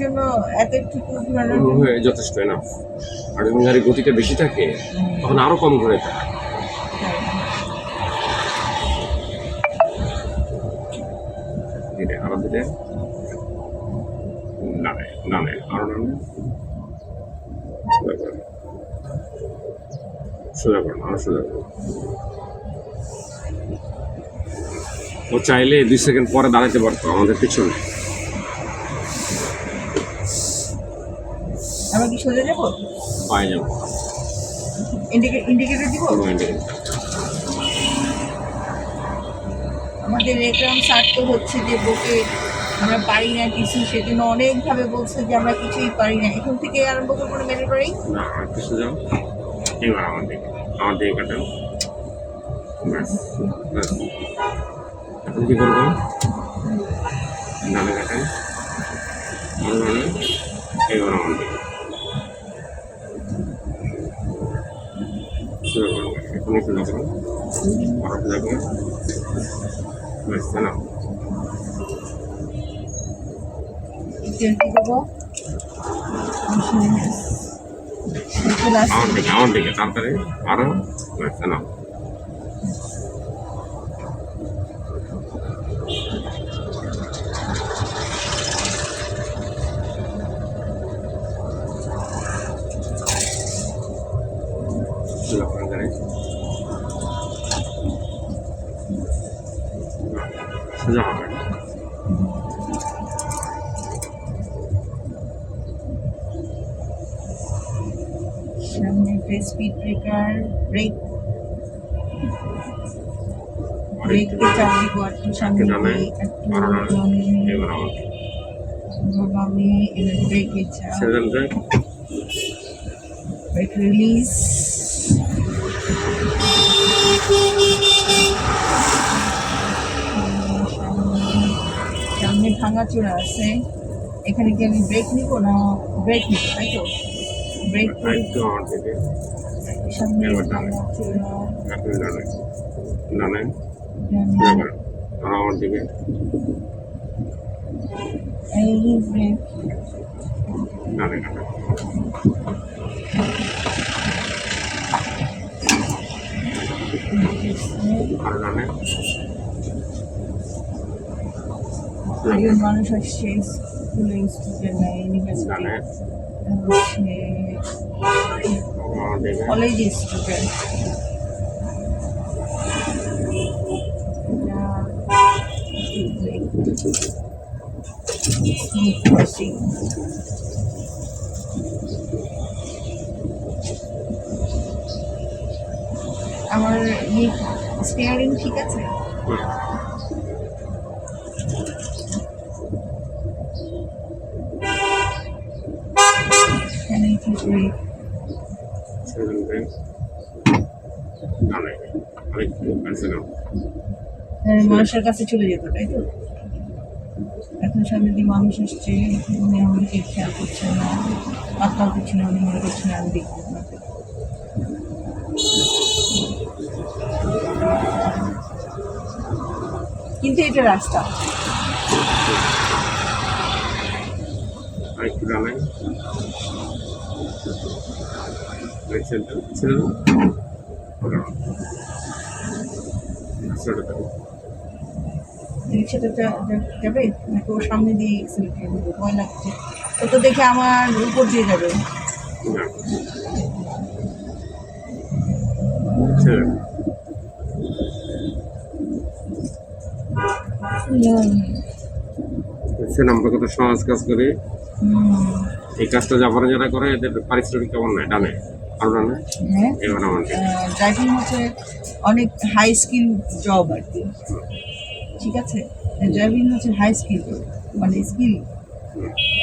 জন্য হয়ে যথেষ্ট আর যখন গাড়ির গতিটা বেশি থাকে, তখন আরও কম ঘুরে থাকে। আরও আরও সোজা করুন ও চাইলে দুই সেকেন্ড পরে দাঁড়াতে পারতো, আমাদের পিছনে। আমরা কি সোজা যাব? পায়ে যাব। ইন্ডিকেটর দিব? আমাদের একরাম স্যার তো হচ্ছে যে বকে আমরা পারি না কিছু সেজন্য অনেকভাবে বলছে যে আমরা কিছুই পারি না। এখন থেকে আরম্ভ করব না মেনে পারি না আর কিছু যাও। এবার আমার দিকে আমার ব্যাস ব্যাস। এখন কি করব? ডানে কাটেন এবার আমার এখনই সোজা করুন আরও সোজা না আমার দিকে আমার দিকে তাড়াতাড়ি আরও না স্পিড ব্রেকার ব্রেক চাপ দিব একটু সামনে একটু ব্রেকে ব্রেক ব্রেক রিলিজ সামনে ভাঙাচোরা আছে। এখানে কি আমি ব্রেক নিব না? ব্রেক নিব তাই তো? ব্রেক একটু আমার দিকে। করুন আর ডানে একজন মানুষ আসছে স্কুলে স্টুডেন্ট ইউনিভার্সিটি হচ্ছে কলেজ স্টুডেন্ট আমার স্টিয়ারিং ঠিক আছে হুম। এখানে কি ব্রেক সেভেন ব্রেক ডানে আরেকটু কাছে নাও মানুষের কাছে চলে যেত, তাই তো? এখন সামনে দিয়ে মানুষ আসছে উনি আমাদেরকে খেয়াল করছে না পাত্তাও করছে না, উনি মনে করছে না আমি দেখব কিন্তু এটা রাস্তা। আরেকটু রিক্সাটা যাবে? নাকি ওর সামনে দিয়ে দেবো ভয় লাগছে। ও তো দেখে আমার উপর দিয়ে যাবে। কত সহজ কাজ করি। এই কাজটা যাবারে যারা করে এদের পারিশ্রমিক কেমন নেয়? ডানে। আর ডানে? হ্যাঁ। ড্রাইভিং হচ্ছে অনেক হাই স্কিল জব আর কি। ঠিক আছে? ড্রাইভিং হচ্ছে হাই স্কিল মানে স্কিল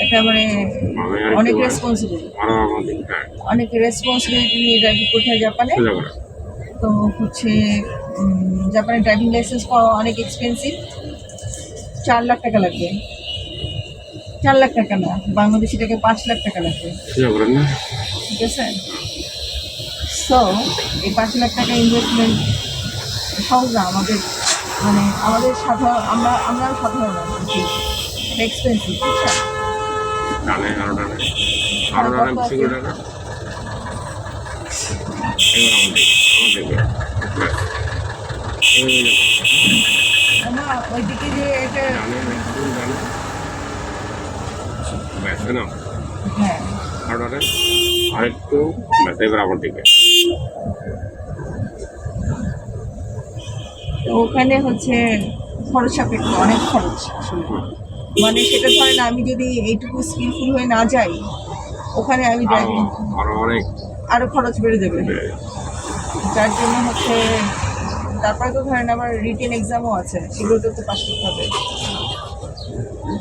একটা মানে অনেক একটু- রেসপন্সিবল আরও আমার দিকে হ্যাঁ অনেক রেসপন্সিবিলিটি নিয়ে ড্রাইভিং করতে হয় জাপানে। তো হচ্ছে জাপানে ড্রাইভিং লাইসেন্স পাওয়া অনেক এক্সপেন্সিভ চার লাখ টাকা লাগবে। চার লাখ টাকা না বাংলাদেশি টাকা পাঁচ লাখ টাকা লাগবে। ঠিক আছে? সো এই পাঁচ লাখ টাকা ইনভেস্টমেন্ট সহজ আমাদের মানে আমাদের সাধারণ আমরা আমরা সাধারণ এক্সপেন্সিভ ডানে আরও ডানে আরও ডানে বেশি করে ডানে এবার ওইদিকে যে এটা ব্যাস না হ্যাঁ। আরও ডানে আরেকটু ব্যাস এবার আমার দিকে তো ওখানে হচ্ছে খরচ সাপেক্ষ অনেক খরচ। আসলে মানে সেটা ধরেন আমি যদি এইটুকু স্কিলফুল হয়ে না যাই ওখানে আমি অনেক। আরও খরচ বেড়ে যাবে। যার জন্য হচ্ছে তারপরে তো ধরেন আমার রিটেন এক্সামও আছে সেগুলোতে তো পাস করতে হবে।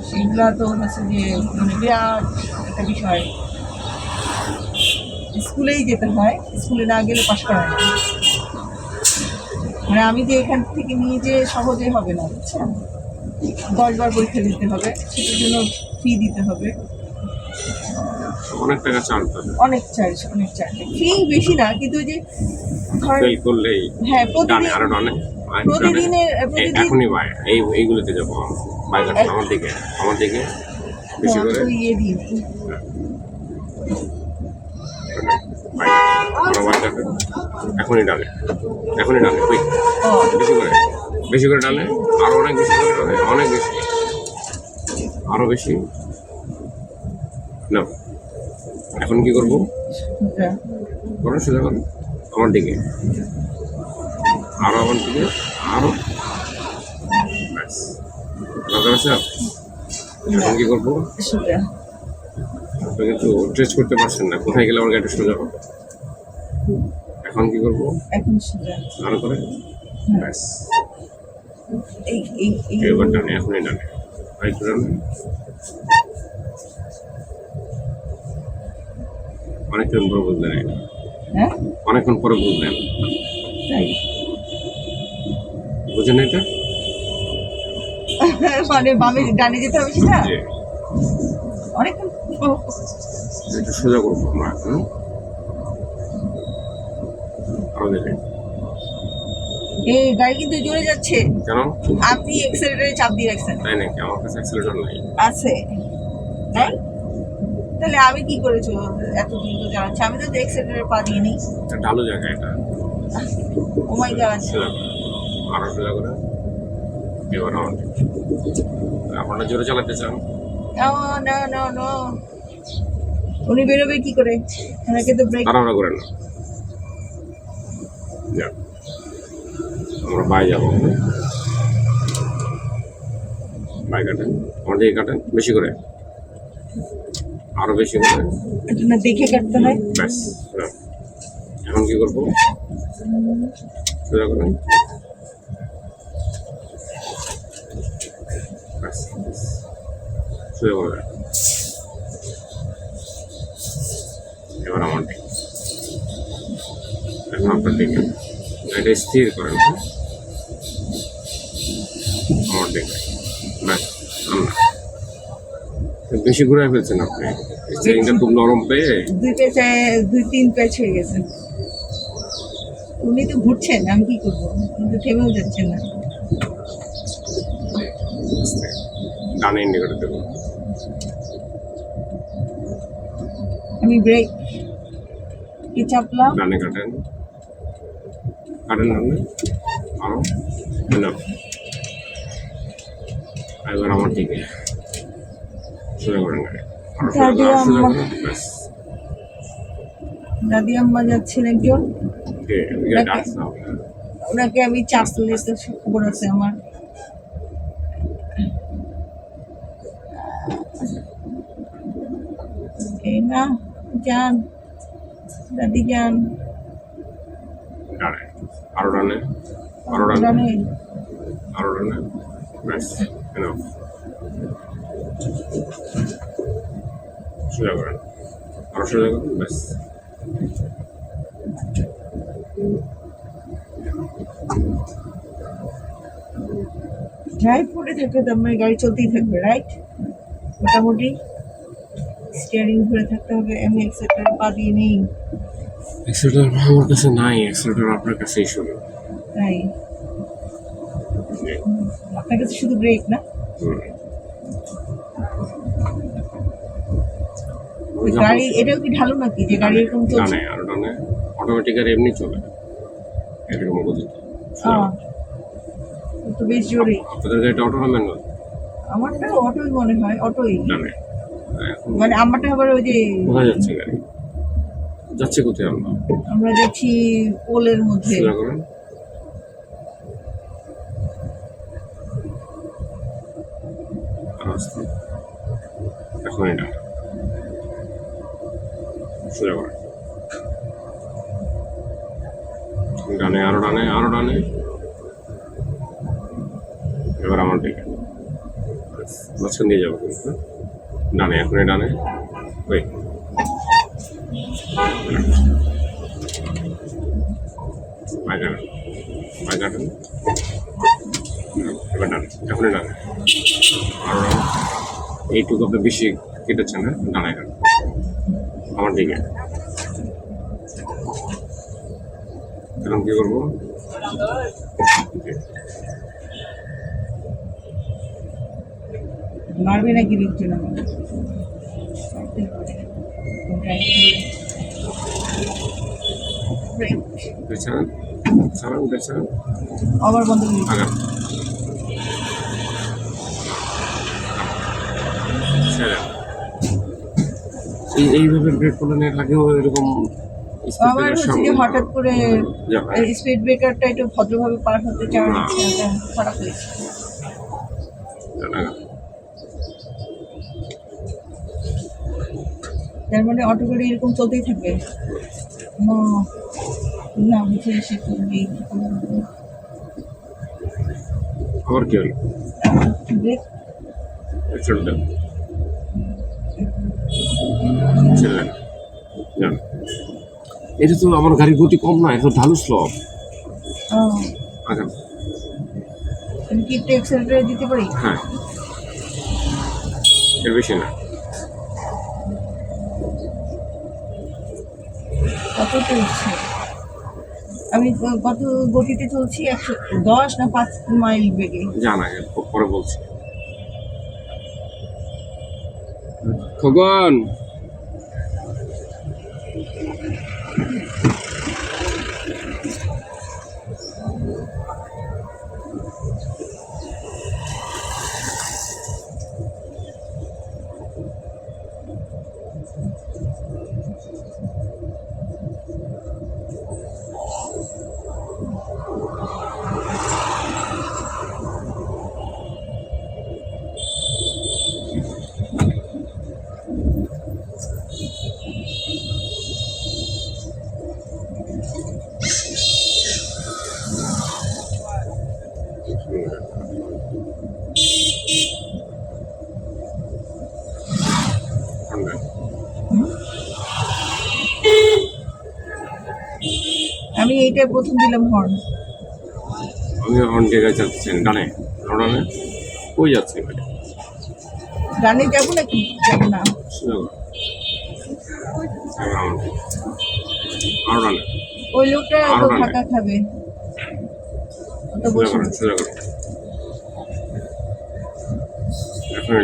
সেগুলো তো হচ্ছে যে মানে বিরাট একটা বিষয়। স্কুলেই যেতে হয় স্কুলে না গেলে পাস করা হয় না। মানে আমি যে এখান থেকে নিয়ে যে সহজে হবে না বুঝছেন দশবার পরীক্ষা দিতে হবে সেটার জন্য ফি দিতে হবে। অনেক টাকা চার্জ অনেক চার্জ অনেক চার্জ। ফি বেশি না কিন্তু যে ফেল করলেই হ্যাঁ প্রতিদিন আরও ডানে। প্রতিদিনের প্রতিদিন এখনই বাই এই এইগুলোতে যাব বাইক আমার দিকে আমার দিকে বেশি হ্যাঁ, করে। ইয়ে বাইক আছে এখনই ডানে। এখনই ডালে কুইক ও বেশি করে বেশি করে ডালে আরও অনেক বেশি করে ডালে অনেক বেশি। আরও বেশি। না এখন কি করব? আচ্ছা। করো সোজা করো আমার দিকে। আরও আমার দিকে আরও ব্যাস। দরকার আছে? এখন কি করব? আপনি কিন্তু ট্রেস করতে পারছেন না কোথায় গেলে আমার গাড়িটা সোজা হবে? এখন কি করব? এখন সোজা করে? ব্যাস। এবার এখনই আরেকটু ডানে। অনেকক্ষণ পরে বুঝলেন এটা। হ্যাঁ? অনেকক্ষণ পরে বুঝলেন বুঝেন এটা? মানে বামে ডানে যেতে হবে সেটা? অনেকক্ষণ এটা সোজা করব আমরা এখন এই গাড়ি কিন্তু জোরে যাচ্ছে। কেন? আপনি এক্সেলেটারে চাপ দিয়ে রাখছেন। তাই নাকি? আমার কাছে অ্যাক্সিলেটর নাই। আছে। তাই? তাহলে আমি কি করেছ এত দ্রুত চালাচ্ছি আমি তো এক্সেলেটারে পা দিয়ে নিই। ঢালু জায়গা এটা। ও মাই গড করে আরও সোজা করে এবার আপনারা জোরে চালাতে চান? নো নো নো নো উনি বেরোবে কি করে? ওনাকে তো ব্রেক তাড়াহুড়া করেন না। যাক আমরা বাই যাব বাই কাটেন আমার দিকে কাটেন বেশি করে আরও বেশি করে দেখে কাটতে হয় ব্যাস এখন কি করব সোজা করেন ব্যাস ব্যাস। সোজা করে আপনার দিকে এটা স্থির করেন। হ্যাঁ? আমার দিকে ব্যাস আমরা বেশি ঘুরাই ফেলছেন আপনি। স্টিয়ারিংটা খুব নরম পেয়ে। দুই পেঁচে দুই তিন প্যাচ হয়ে গেছে। উনি তো ঘুরছেন আমি কি করব? কিন্তু থেমেও যাচ্ছেন না। ডানে ইন্ডিকেটর দেবো। আমি ব্রেক। কি চাপলাম? ডানে কাটেন। কাটেন ডানে আরও এনাফ এবার আমার দিকে। সোজা করেন গাড়ি। আরও সোজা দাদি আম্মা। যাচ্ছেন একজন। ওনাকে আমি তো খবর আছে আমার। এই না যান। দাদি যান। ডানে আরও ডানে জানে আরও ডানে ব্যাস এনাফ সোজা করেন আরও সোজা করেন ব্যাস ড্রাইভ করে থাকলে তো আমার গাড়ি চলতেই থাকবে রাইট মোটামুটি স্টিয়ারিং ধরে থাকতে হবে আমি এক্সেটার পা দিয়ে নেই। এক্সেলেটর আমার কাছে নাই এক্সেলেটর আপনার কাছেই শুরু তাই আপনার কাছে শুধু ব্রেক না? গাড়ি এটাও কি ঢালু নাকি যে গাড়ি এরকম চলছে? ডানে আর ডানে অটোমেটিক আর এমনি চলে। এরকম গতিতে তো বেশ জোরে। আপনাদের গাড়িটা অটো না ম্যানুয়াল আমারটা অটোই মনে হয় অটোই মানে আমারটা আবার ওই যে কোথায় যাচ্ছে গাড়ি। যাচ্ছে কোথায় আমরা? আমরা যাচ্ছি পোলের মধ্যে। করেন এখন এটা। সোজা করেন ডানে আরও ডানে আরও ডানে। এবার আমার দিকে। মাঝখান দিয়ে যাব কিন্তু? ডানে এখনই ডানে। ওই। এবার ডান এখনই ডান আপনি বেশি কেটেছেন হ্যাঁ ডানায় কাটেন আমার দিকে এখন কি করব মারবে নাকি লিখছে না আবার বন্ধ। এই এইভাবে ব্রেক করলে এর আগেও এরকম আমার হচ্ছে যে হঠাৎ করে স্পিড ব্রেকারটা একটু ভদ্রভাবে পার হতে চাওয়া হচ্ছে এটা খারাপ হয়েছে। তার মানে অটো গাড়ি এরকম চলতেই থাকবে। না। না করবি আবার কি হলো? যান। এটা তো আমার গাড়ির গতি কম না এটা ঢালু আগান আমি কি একটু এক্সেলেটার দিতে পারি? হ্যাঁ। এর বেশি না। কত চলছে আমি কত গতিতে চলছি? একশো দশ না পাঁচ মাইল বেগে? জানা পরে বলছি। খগন আমি এইটা প্রথম দিলাম হর্ন আমি হর্ন দিয়ে গাড়ি চালাচ্ছেন আরও ডানে কই যাচ্ছে গাড়ি ডানে যাব নাকি? যাব না। ওই লোকটা তো ফাঁকা খাবে। বসে সোজা এখনই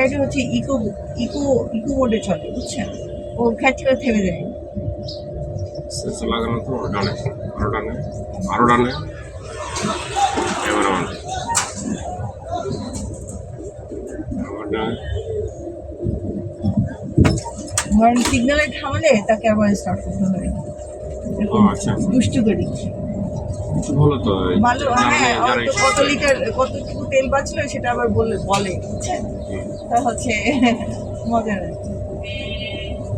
গাড়িটা হচ্ছে ইকো ইকো ইকো মোডে চলে বুঝছেন? ও খ্যাচ করে থেমে যায়। সেন্সর লাগানো তো ডানে আরও ডানে আরও ডানে। এবার আমার দিকে। আমার ডানে। হর্ন সিগন্যালে থামলে তাকে আবার স্টার্ট করতে আচ্ছা আচ্ছা। দুষ্টু গাড়ি ভালো তো ভালো হ্যাঁ কত। লিটার কতটুকু তেল বাঁচলো সেটা আবার বলে বলে বুঝছেন? হুম। হচ্ছে মজার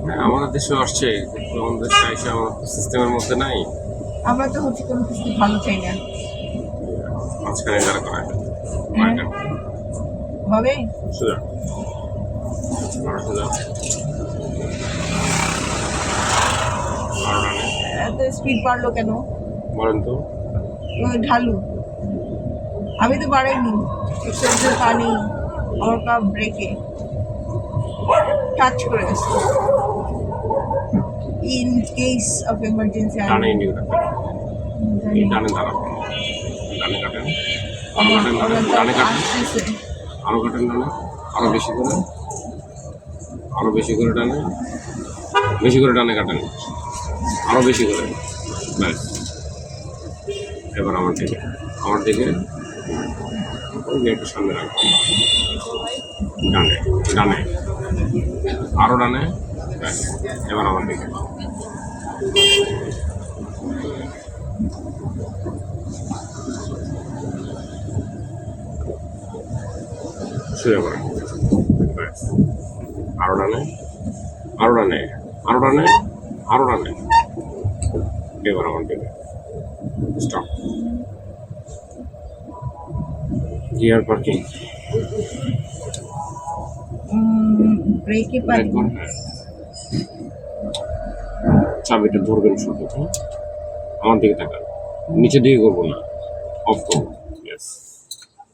হ্যাঁ, আমাদের দেশে আসছে আমাদের দেশে এসে সিস্টেমের মধ্যে নাই। আমরা তো হচ্ছে কোনো কিছু ভালো চাই না। মাঝখানে যারা হ্যাঁ। আর সোজা আর ডানে এত স্পিড বাড়লো কেন? বলেন তো। ঢালু। আমি তো বাড়াইনি। পানি। আমার পা ব্রেকে টাচ করে গেছে। ইন কেস অফ এমার্জেন্সি আরও কাটেন কাটেন। আরও বেশি করে। আরও বেশি করে ডানে। বেশি করে ডানে কাটেন। আরও বেশি করে। ব্যাস। এবার আমার দিকে। আমার দিকে। ওই একটু সামনে রাখব ডানে ডানে। আরও ডানে। এবার আমার দিকে। শুয়ে পড়েন আরও ডানে আরও ডানে আরও ডানে আরও ডানে। স্টপ। গিয়ার পার্কিং ব্রেকে পানি চাবিটা ধরবেন শুধু? আমার দিকে তাকান। নিচের দিকে করব না। অফ করব।